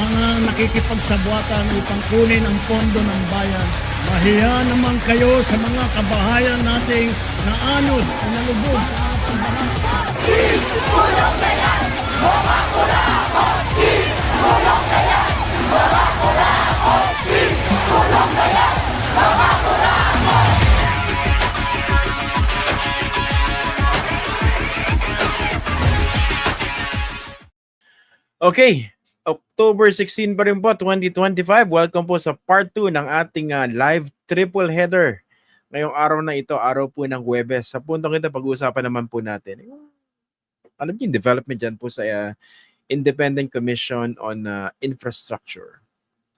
mga nakikipagsabwatan upang kunin ang pondo ng bayan. Mahiya naman kayo sa mga kabahayan nating naanod o nalubog sa ating bahay. Okay, October 16 pa rin po, 2025. Welcome po sa part 2 ng ating ah, live triple header. Ngayong araw na ito, araw po ng Huwebes. Sa puntong ito, pag-uusapan naman po natin. yung- Alam niyo, yung development dyan po sa ah, Independent Commission on ah, Infrastructure.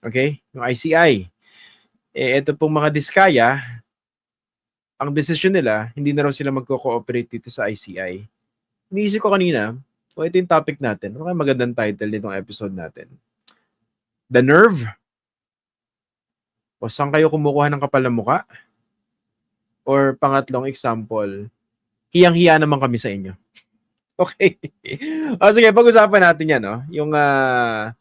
Okay? Yung ICI. Eh, ito pong mga diskaya, ang desisyon nila, hindi na raw sila magko-cooperate dito sa ICI. Iniisip ko kanina, o ito yung topic natin. Ano kaya magandang title nitong episode natin? The Nerve? O saan kayo kumukuha ng kapal ng muka? Or pangatlong example, hiyang-hiya naman kami sa inyo. Okay. o sige, pag-usapan natin yan, no? Yung ah,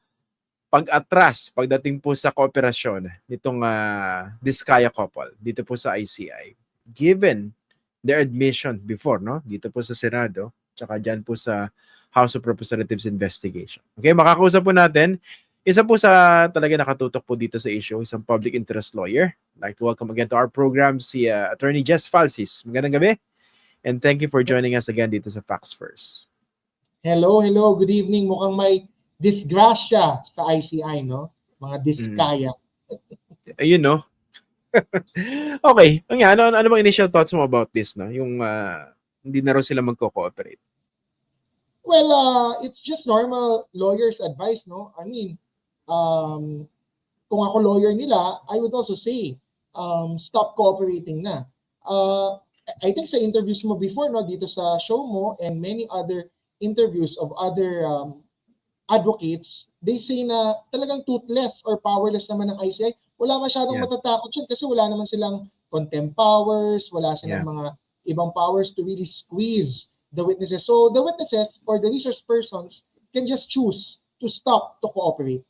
pag-atras pagdating po sa kooperasyon nitong uh, Diskaya couple dito po sa ICI. Given their admission before, no? Dito po sa Senado, tsaka dyan po sa House of Representatives investigation. Okay, makakausap po natin. Isa po sa talaga nakatutok po dito sa issue, isang public interest lawyer. I'd like to welcome again to our program si uh, Attorney Jess Falsis. Magandang gabi. And thank you for joining us again dito sa Facts First. Hello, hello, good evening. Mukhang may disgrasya sa ICI, no? Mga diskaya. Ayun, no? okay. Ang ano, ano, ano bang initial thoughts mo about this, no? Yung uh, hindi na raw sila magko-cooperate. Well, uh, it's just normal lawyer's advice, no? I mean, um, kung ako lawyer nila, I would also say, um, stop cooperating na. Uh, I think sa interviews mo before, no, dito sa show mo and many other interviews of other um, advocates, they say na talagang toothless or powerless naman ng ICI. Wala masyadong Yeah. matatakot yun kasi wala naman silang contempt powers, wala silang Yeah. mga ibang powers to really squeeze the witnesses. So the witnesses or the resource persons can just choose to stop to cooperate.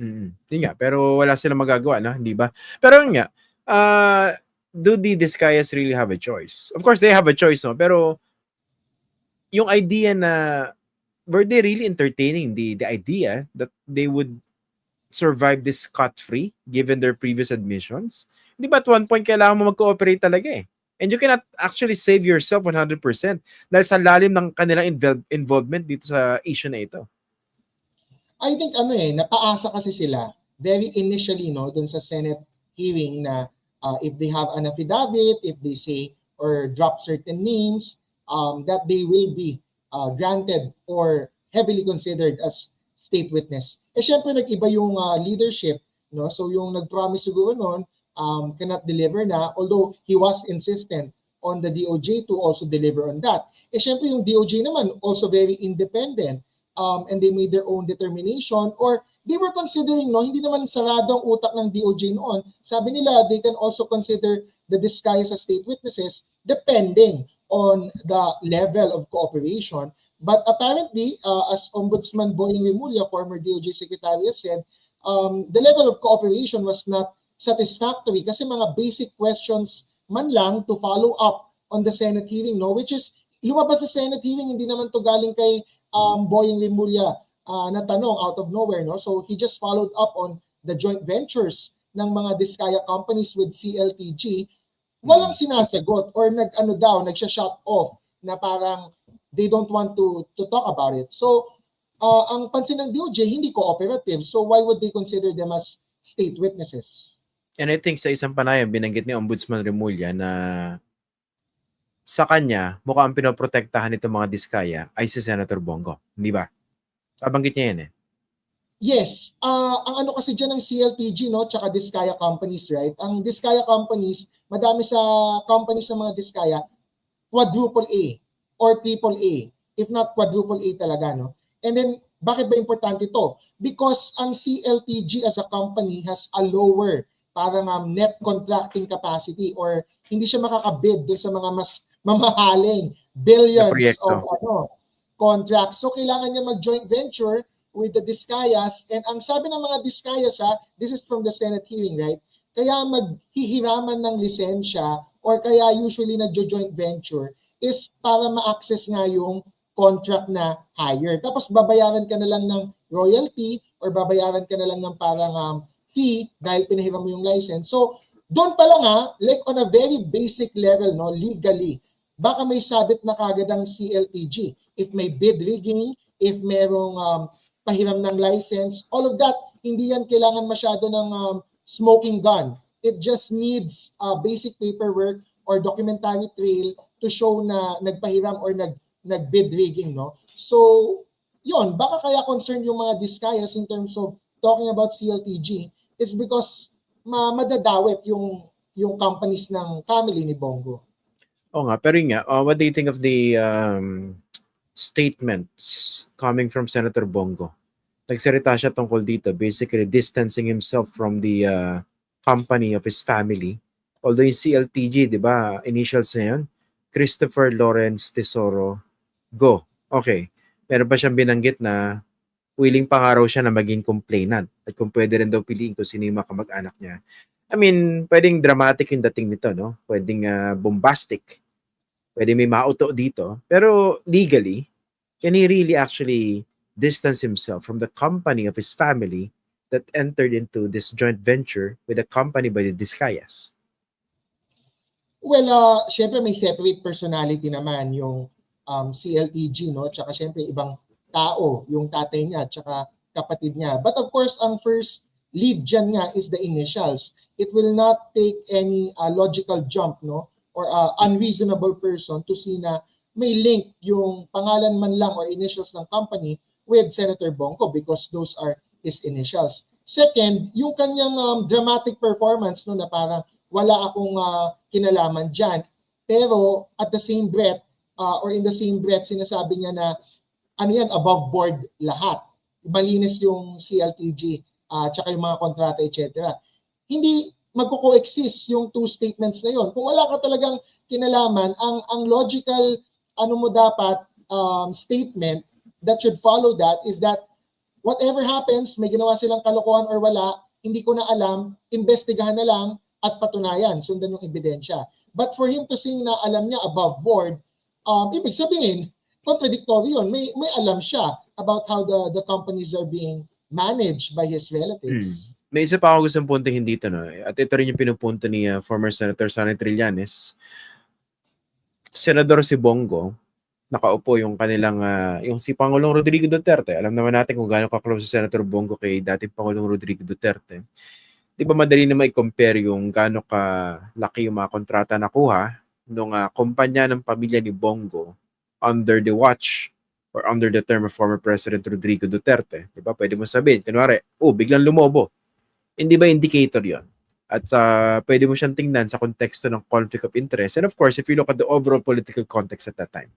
Mm. Yun nga, pero wala silang magagawa, no? Hindi ba? Pero yun nga, uh, do the Discayas really have a choice? Of course, they have a choice, no? Pero yung idea na were they really entertaining the the idea that they would survive this cut-free given their previous admissions? Di ba at one point kailangan mo mag-cooperate talaga eh? And you cannot actually save yourself 100% dahil sa lalim ng kanilang invel- involvement dito sa issue na ito. I think ano eh, napaasa kasi sila very initially no dun sa Senate hearing na uh, if they have an affidavit, if they say or drop certain names, um, that they will be uh, granted or heavily considered as state witness. Eh syempre nag-iba yung uh, leadership, no? So yung nag-promise siguro noon um, cannot deliver na although he was insistent on the DOJ to also deliver on that. Eh syempre yung DOJ naman also very independent um, and they made their own determination or they were considering no hindi naman sarado ang utak ng DOJ noon sabi nila they can also consider the disguise as state witnesses depending on the level of cooperation but apparently uh, as ombudsman Boying Remulla former DOJ secretary said um, the level of cooperation was not satisfactory kasi mga basic questions man lang to follow up on the Senate hearing no which is lumabas sa Senate hearing hindi naman to galing kay um, Boying Rimulya uh, na tanong out of nowhere. No? So he just followed up on the joint ventures ng mga Diskaya companies with CLTG. Walang sinasagot or nag-ano daw, nagsha-shut off na parang they don't want to to talk about it. So uh, ang pansin ng DOJ, hindi cooperative. So why would they consider them as state witnesses? And I think sa isang panayam, binanggit ni Ombudsman Remulla na sa kanya, mukhang pinoprotektahan nitong mga diskaya ay si Senator Bongo. Hindi ba? Nabanggit niya yan eh. Yes, ah ang ano kasi diyan ng CLTG no, tsaka Diskaya companies, right? Ang Diskaya companies, madami sa companies ng mga Diskaya quadruple A or triple A, if not quadruple A talaga, no? And then bakit ba importante ito? Because ang CLTG as a company has a lower parang um, net contracting capacity or hindi siya makakabid doon sa mga mas mamahaling billions of ano contracts. So kailangan niya mag-joint venture with the Discayas. And ang sabi ng mga Discayas, ha, this is from the Senate hearing, right? Kaya maghihiraman ng lisensya or kaya usually nagjo-joint venture is para ma-access nga yung contract na hire. Tapos babayaran ka na lang ng royalty or babayaran ka na lang ng parang um, fee dahil pinahiram mo yung license. So, doon pa lang ha, like on a very basic level, no, legally, baka may sabit na kagad ang CLTG. If may bid rigging, if merong um, pahiram ng license, all of that, hindi yan kailangan masyado ng um, smoking gun. It just needs uh, basic paperwork or documentary trail to show na nagpahiram or nag nag-bid rigging, no? So, yon baka kaya concerned yung mga Discayas in terms of talking about CLTG. It's because ma madadawit yung yung companies ng family ni Bongo. Oo nga, pero nga, uh, what do you think of the um, statements coming from Senator Bongo? Nagsalita siya tungkol dito, basically distancing himself from the uh, company of his family. Although yung CLTG, di ba, initials na yun, Christopher Lawrence Tesoro Go. Okay. Meron pa siyang binanggit na willing pa nga raw siya na maging complainant at kung pwede rin daw piliin kung sino yung mga kamag-anak niya. I mean, pwedeng dramatic yung dating nito, no? Pwedeng uh, bombastic. Pwede may mauto dito. Pero legally, can he really actually distance himself from the company of his family that entered into this joint venture with a company by the Discayas? Well, uh, syempre may separate personality naman yung um, CLTG, no? Tsaka syempre ibang tao, yung tatay niya, tsaka kapatid niya. But of course, ang first lead dyan nga is the initials. It will not take any uh, logical jump, no? Or uh, unreasonable person to see na may link yung pangalan man lang or initials ng company with Senator Bongo because those are his initials. Second, yung kanyang um, dramatic performance no na parang wala akong uh, kinalaman dyan. Pero at the same breath, uh, or in the same breath, sinasabi niya na ano yan, above board lahat. Malinis yung CLTG, uh, tsaka yung mga kontrata, etc. Hindi magko-coexist yung two statements na yon. Kung wala ka talagang kinalaman, ang ang logical ano mo dapat um, statement that should follow that is that whatever happens, may ginawa silang kalokohan or wala, hindi ko na alam, investigahan na lang at patunayan, sundan yung ebidensya. But for him to say na alam niya above board, um, ibig sabihin, contradictory yun. May, may alam siya about how the, the companies are being managed by his relatives. May isa pa ako gustong puntahin dito, no? At ito rin yung pinupunto ni uh, former Senator Sonny Trillanes. Senador si Bongo, nakaupo yung kanilang, uh, yung si Pangulong Rodrigo Duterte. Alam naman natin kung gaano ka-close si Senator Bongo kay dating Pangulong Rodrigo Duterte. Di ba madali na mai-compare yung gaano ka laki yung mga kontrata na kuha nung uh, kumpanya ng pamilya ni Bongo under the watch or under the term of former President Rodrigo Duterte. Di ba? Pwede mo sabihin, kunwari, oh, biglang lumobo. Hindi ba indicator yon? At uh, pwede mo siyang tingnan sa konteksto ng conflict of interest. And of course, if you look at the overall political context at that time.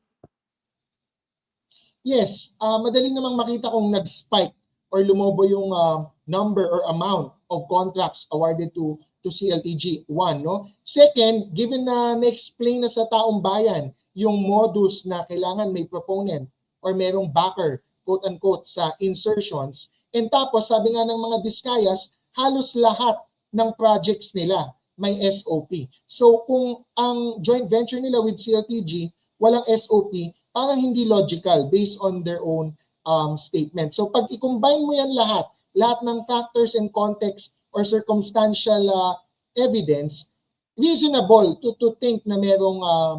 Yes, uh, madali namang makita kung nag-spike or lumobo yung uh, number or amount of contracts awarded to to CLTG. One, no? Second, given na na-explain na sa taong bayan yung modus na kailangan may proponent or merong backer, quote-unquote, sa insertions. And tapos, sabi nga ng mga Discayas, halos lahat ng projects nila may SOP. So kung ang joint venture nila with CLTG walang SOP, parang hindi logical based on their own um, statement. So pag i-combine mo yan lahat, lahat ng factors and context or circumstantial uh, evidence, reasonable to, to think na merong uh,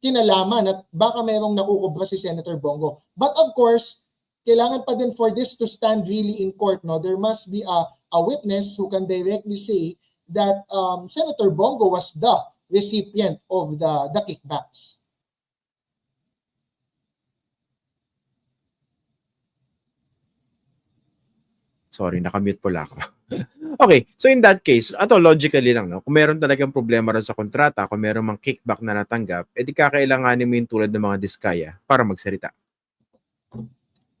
kinalaman at baka merong nakukubra si Senator Bongo. But of course, kailangan pa din for this to stand really in court, no? There must be a a witness who can directly say that um, Senator Bongo was the recipient of the, the kickbacks. Sorry, nakamute pala ako. okay, so in that case, ato logically lang, no? kung meron talagang problema rin sa kontrata, kung meron mang kickback na natanggap, edi kakailanganin mo yung tulad ng mga diskaya para magsalita.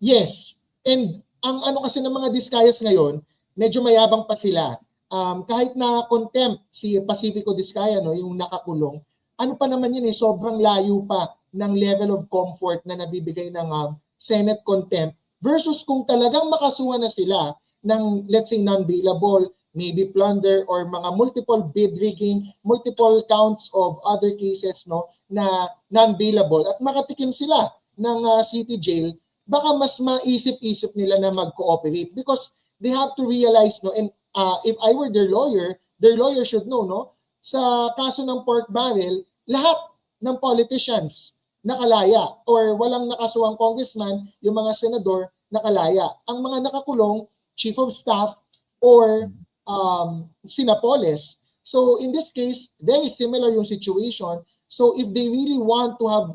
Yes. And ang ano kasi ng mga diskayas ngayon, medyo mayabang pa sila. Um, kahit na contempt si Pacifico Discaya, no, yung nakakulong, ano pa naman yun eh, sobrang layo pa ng level of comfort na nabibigay ng um, Senate contempt versus kung talagang makasuhan na sila ng let's say non-bailable, maybe plunder or mga multiple bid rigging, multiple counts of other cases no na non-bailable at makatikim sila ng uh, city jail, baka mas maisip-isip nila na mag-cooperate because they have to realize no and uh, if I were their lawyer, their lawyer should know no sa kaso ng pork barrel, lahat ng politicians nakalaya or walang nakasuhang congressman, yung mga senador nakalaya. Ang mga nakakulong, chief of staff or um, sinapoles. So in this case, very similar yung situation. So if they really want to have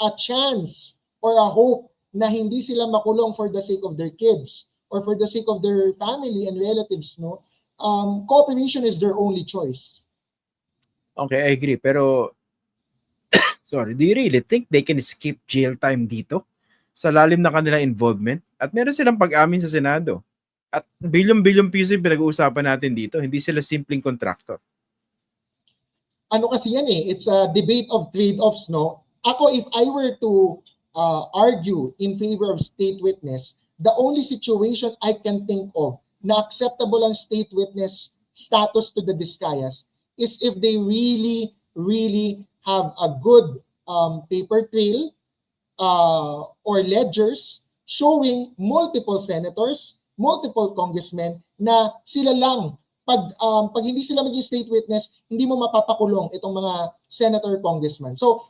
a chance or a hope na hindi sila makulong for the sake of their kids or for the sake of their family and relatives, no, um, cooperation is their only choice. Okay, I agree. Pero, sorry, do you really think they can skip jail time dito? Sa lalim na kanila involvement? At meron silang pag-amin sa Senado. At bilyon-bilyon piso yung pinag-uusapan natin dito. Hindi sila simpleng contractor. ano kasi yan eh, it's a debate of trade-offs, no? Ako, if I were to uh, argue in favor of state witness, the only situation I can think of na acceptable ang state witness status to the Discayas is if they really, really have a good um, paper trail uh, or ledgers showing multiple senators, multiple congressmen na sila lang pag um, pag hindi sila maging state witness, hindi mo mapapakulong itong mga senator congressman. So,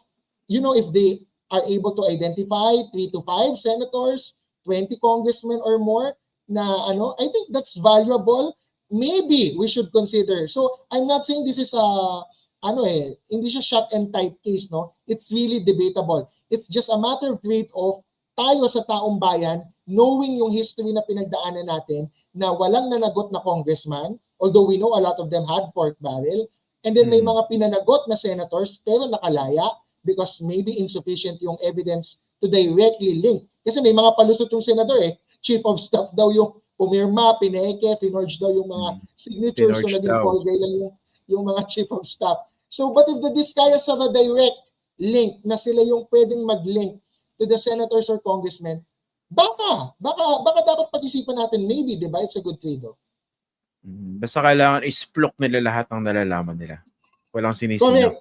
you know if they are able to identify 3 to 5 senators, 20 congressmen or more na ano, I think that's valuable. Maybe we should consider. So, I'm not saying this is a ano eh, hindi siya shot and tight case, no? It's really debatable. It's just a matter of trade-off tayo sa taong bayan, knowing yung history na pinagdaanan natin na walang nanagot na congressman, although we know a lot of them had pork barrel, and then may Hmm. mga pinanagot na senators pero nakalaya because maybe insufficient yung evidence to directly link. Kasi may mga palusot yung senador eh, chief of staff daw yung pumirma, pineke, finorge daw yung mga signatures, so naging guy lang yung, yung mga chief of staff. So, but if the Discayas have a direct link na sila yung pwedeng mag-link to the senators or congressmen, baka, baka, baka dapat pag-isipan natin, maybe, di ba? It's a good trade-off. Mm, Basta kailangan isplok nila lahat ng nalalaman nila. Walang sinisino. Correct.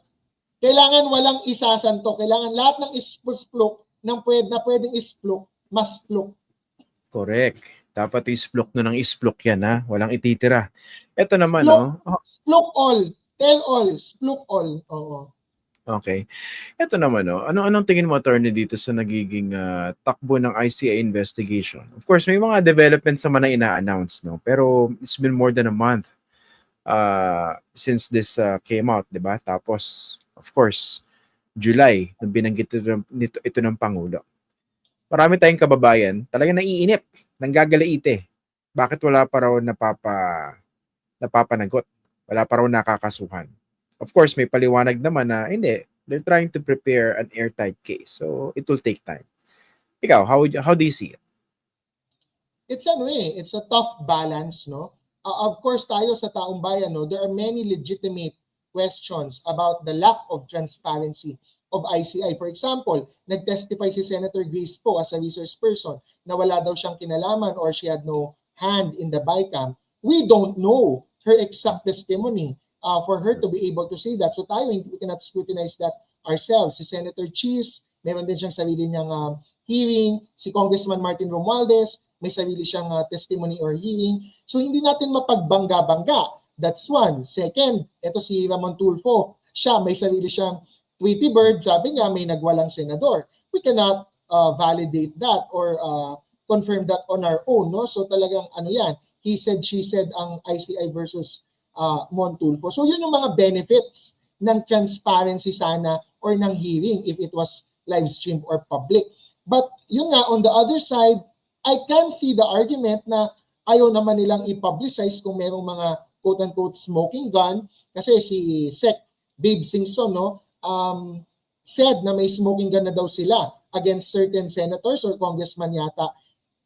Kailangan walang isasanto. Kailangan lahat ng isplok ng pwede, na pwedeng isplok, mas plok. Correct. Dapat isplok no ng isplok yan ha. Walang ititira. Ito naman Splok. no. Oh, Splok all. Tell all. Splok all. Oo. Okay. Ito naman, no? Ano anong tingin mo, attorney, dito sa nagiging ah, takbo ng ICI investigation? Of course, may mga developments naman na ina-announce, no? Pero it's been more than a month uh, since this ah, came out, di ba? Tapos, of course, July, nung binanggit ito, nito, ito ng Pangulo. Marami tayong kababayan, talagang naiinip, nanggagalaite. Bakit wala pa raw napapa, napapanagot? Wala pa raw nakakasuhan? Of course, may paliwanag naman na hindi, they're trying to prepare an airtight case. So, it will take time. Ikaw, how, you- how do you see it? it's ano eh, it's a tough balance, no? Uh, of course, tayo sa taong bayan, no, there are many legitimate questions about the lack of transparency of ICI. For example, nag-testify si Senator Grace Poe as a resource person na wala daw siyang kinalaman or she had no hand in the BICAM. We don't know her exact testimony uh, for her to be able to say that. So tayo, we cannot scrutinize that ourselves. Si Senator Cheese, meron din siyang sarili niyang um, hearing. Si Congressman Martin Romualdez, may sarili siyang uh, testimony or hearing. So hindi natin mapagbangga-bangga. That's one. Second, ito si Ramon Tulfo. Siya, may sarili siyang Tweety Bird. Sabi niya, may nagwalang senador. We cannot uh, validate that or uh, confirm that on our own. No? So talagang ano yan, he said, she said ang ICI versus uh, Montulfo. So yun yung mga benefits ng transparency sana or ng hearing if it was live streamed or public. But yun nga, on the other side, I can see the argument na ayaw naman nilang i-publicize kung merong mga quote-unquote smoking gun. Kasi si Sec. Babe Singson no um, said na may smoking gun na daw sila against certain senators or congressman yata.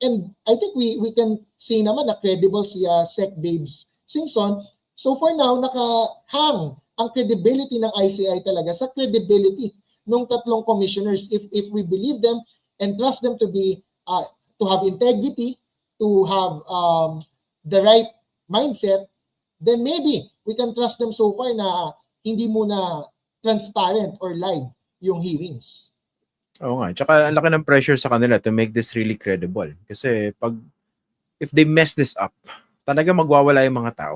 And I think we we can say naman na credible si uh, Sec. Babes Singson so for now nakahang ang credibility ng ICI talaga sa credibility ng tatlong commissioners if if we believe them and trust them to be uh, to have integrity, to have um, the right mindset, then maybe we can trust them so far na hindi muna transparent or live yung hearings. Oo nga. Tsaka ang laki ng pressure sa kanila to make this really credible. Kasi pag, if they mess this up, talaga magwawala yung mga tao.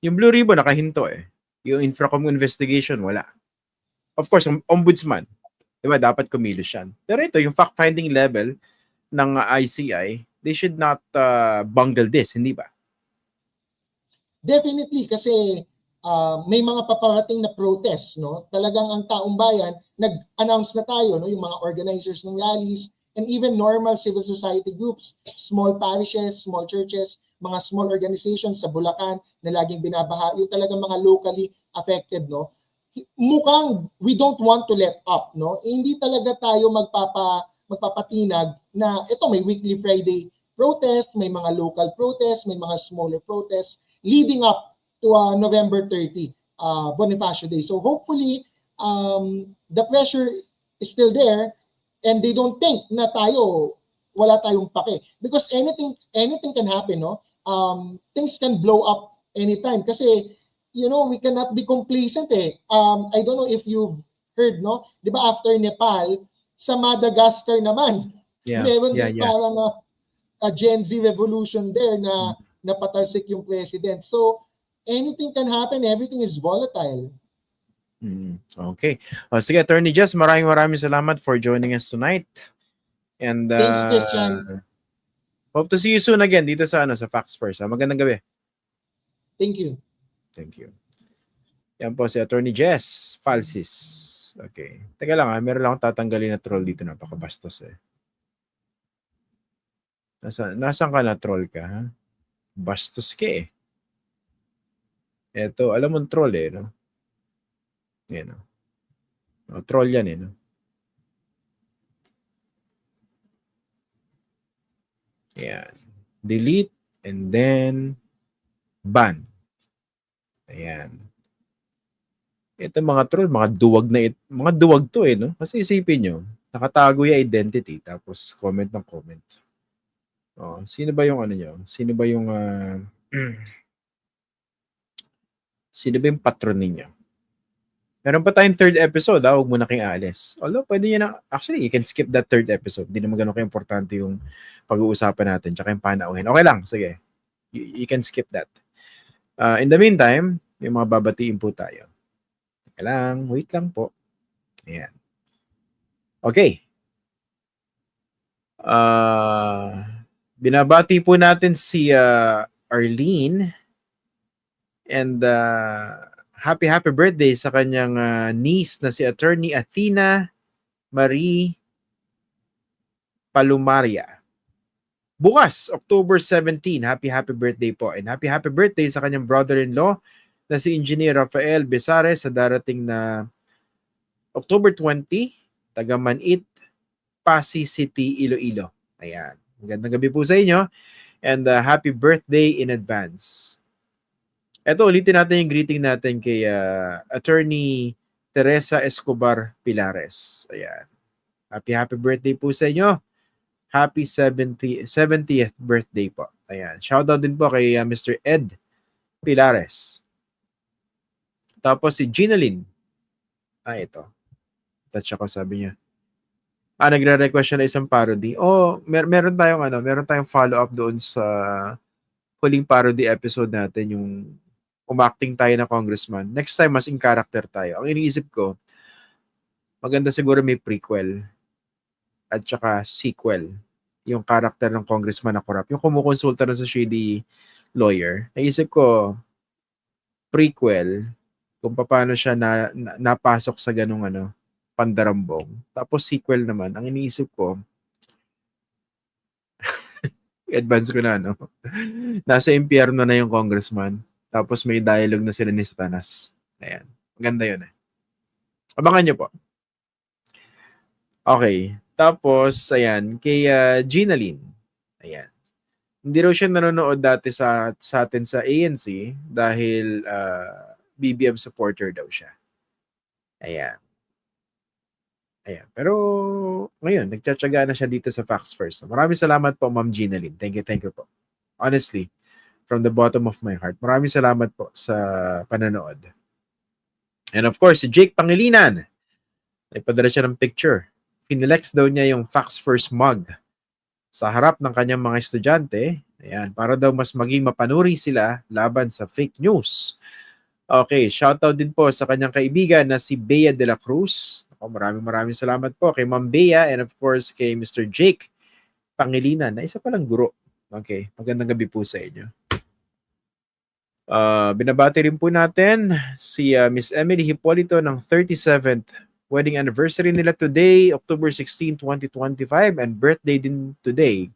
Yung Blue Ribbon, nakahinto eh. Yung Infracom investigation, wala. Of course, yung ombudsman, di ba, dapat kumilos yan. Pero ito, yung fact-finding level ng uh, ICI, they should not uh, bungle this, hindi ba? Definitely kasi uh, may mga paparating na protest, no? Talagang ang taong bayan nag-announce na tayo, no, yung mga organizers ng rallies and even normal civil society groups, small parishes, small churches, mga small organizations sa Bulacan na laging binabaha, yung talagang mga locally affected, no? Mukhang we don't want to let up, no? Eh, hindi talaga tayo magpapa magpapatinag na ito may weekly Friday protest, may mga local protest, may mga smaller protests leading up to uh, November 30, uh, Bonifacio Day. So hopefully, um, the pressure is still there and they don't think na tayo wala tayong pake because anything anything can happen no um things can blow up anytime kasi you know we cannot be complacent eh um i don't know if you've heard no 'di ba after Nepal sa Madagascar naman Yeah, meron yeah, din yeah. parang uh, a Gen Z revolution there na napatalsik yung president. So, anything can happen. Everything is volatile. Mm, okay. O, sige, Attorney Jess, maraming maraming salamat for joining us tonight. And uh, Thank you, Christian. Hope to see you soon again dito sa ano sa Facts First. ha? Magandang gabi. Thank you. Thank you. Yan po si Attorney Jess Falsis. Okay. Teka lang ha, meron lang akong tatanggalin na troll dito. Napakabastos eh. Nasa, nasaan ka na troll ka ha? Bastos ka eh. Eto, alam mo troll eh, no? Yan, no? Oh, troll yan eh, no? Yan. Delete and then ban. Ayan. Ito mga troll, mga duwag na it, mga duwag to eh, no? Kasi isipin nyo, nakatago yung identity tapos comment ng comment. Oh, sino ba yung ano nyo? Sino ba yung ah, sino ba yung patron ninyo? Meron pa tayong third episode, ah, huwag mo na kayong aalis. Although, pwede nyo na, actually, you can skip that third episode. Hindi naman ganun ka-importante yung pag-uusapan natin, tsaka yung panauhin. Okay lang, sige. You, you can skip that. Uh, in the meantime, may mga babatiin po tayo. Teka lang, wait lang po. Ayan. Okay. Uh, binabati po natin si uh, Arlene and uh, happy happy birthday sa kanyang uh, niece na si attorney Athena Marie Palumaria. Bukas, October 17, happy happy birthday po. And happy happy birthday sa kanyang brother-in-law na si Engineer Rafael Besares sa darating na October 20, taga Manit, Pasig City, Iloilo. Ayan. Magandang gabi po sa inyo and uh, happy birthday in advance. Ito, ulitin natin yung greeting natin kay uh, Attorney Teresa Escobar Pilares. Ayan. Happy happy birthday po sa inyo. Happy 70, 70th birthday po. Ayan. Shoutout din po kay uh, Mr. Ed Pilares. Tapos si Ginalyn. Ah, ito. Touch ako, sabi niya. Ah, nagre-request siya na isang parody. Oh, mer meron tayong ano, meron tayong follow-up doon sa huling parody episode natin, yung umacting tayo na congressman. Next time, mas in character tayo. Ang iniisip ko, maganda siguro may prequel at saka sequel yung character ng congressman na corrupt. Yung kumukonsulta na sa shady lawyer. Naisip ko, prequel, kung paano siya na, na napasok sa ganung ano, pandarambong. Tapos sequel naman, ang iniisip ko, advance ko na, no? Nasa impyerno na yung congressman. Tapos may dialogue na sila ni Satanas. Ayan. Maganda yun eh. Abangan nyo po. Okay. Tapos, ayan, kay uh, Gina Lynn. Ayan. Hindi raw siya nanonood dati sa, sa atin sa ANC dahil uh, BBM supporter daw siya. Ayan. Ayan. Pero ngayon, nagtsatsaga na siya dito sa Facts First. Maraming salamat po, Ma'am Gina Lynn. Thank you, thank you po. Honestly, from the bottom of my heart. Maraming salamat po sa pananood. And of course, si Jake Pangilinan. Nagpadala siya ng picture. Finilex daw niya yung Facts First mug sa harap ng kanyang mga estudyante. Ayan, para daw mas maging mapanuri sila laban sa fake news. Okay, shoutout din po sa kanyang kaibigan na si Bea de la Cruz. Ako, maraming maraming salamat po kay Ma'am Bea and of course kay Mr. Jake Pangilinan na isa palang guro. Okay, magandang gabi po sa inyo. Uh, binabati rin po natin si uh, Miss Emily Hipolito ng 37th wedding anniversary nila today, October 16, 2025 and birthday din today.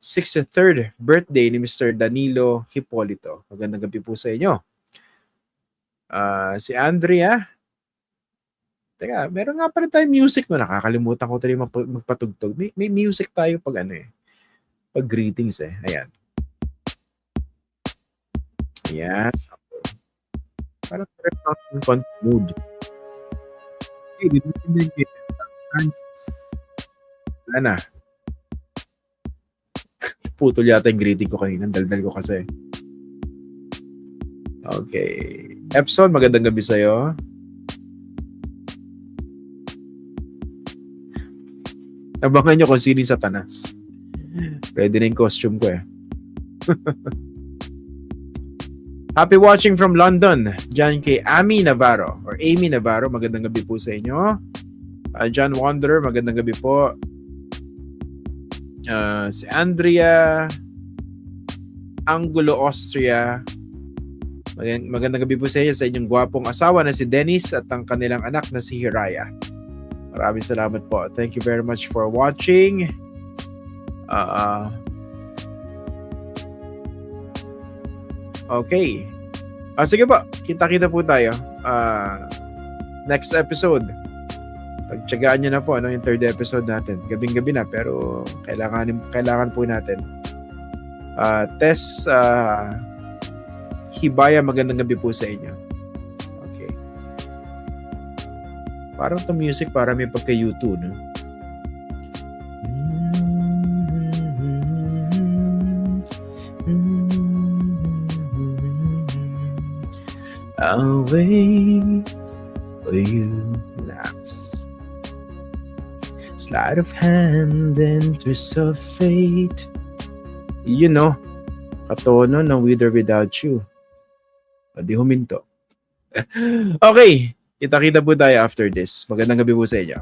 63rd birthday ni Mr. Danilo Hipolito. Magandang gabi po sa inyo. Ah, si Andrea. Teka, meron nga pala tayo music no. Nakakalimutan ko magpa- magpatugtog. May, may music tayo pag ano eh. Pag greetings eh. Ayan. Para parang ang content mood. Okay, dito din kay Francis. Wala na. Putol yata yung greeting ko kanina. Daldal ko kasi. Okay. Epson, magandang gabi sa'yo. Abangan nyo kung sino yung satanas. Pwede na yung costume ko eh. Happy watching from London. Diyan kay Amy Navarro or Amy Navarro. Magandang gabi po sa inyo. Uh, John Wanderer, magandang gabi po. Uh, si Andrea Angulo, Austria. Magand- Magandang gabi po sa inyo sa inyong gwapong asawa na si Dennis at ang kanilang anak na si Hiraya. Maraming salamat po. Thank you very much for watching. Uh, okay. Ah, sige po. Kita-kita po tayo. Ah, next episode. Pagtsagaan nyo na po ano, yung third episode natin. Gabing-gabi na pero kailangan, kailangan po natin. Ah, Tess ah, Hibaya, magandang gabi po sa inyo. Okay. Parang to music para may pagka-YouTube, no? Wait for you next. Slide of hand and twist of fate. You know, katono ng with or without you. O di huminto. okay, kita-kita po tayo after this. Magandang gabi po sa inyo.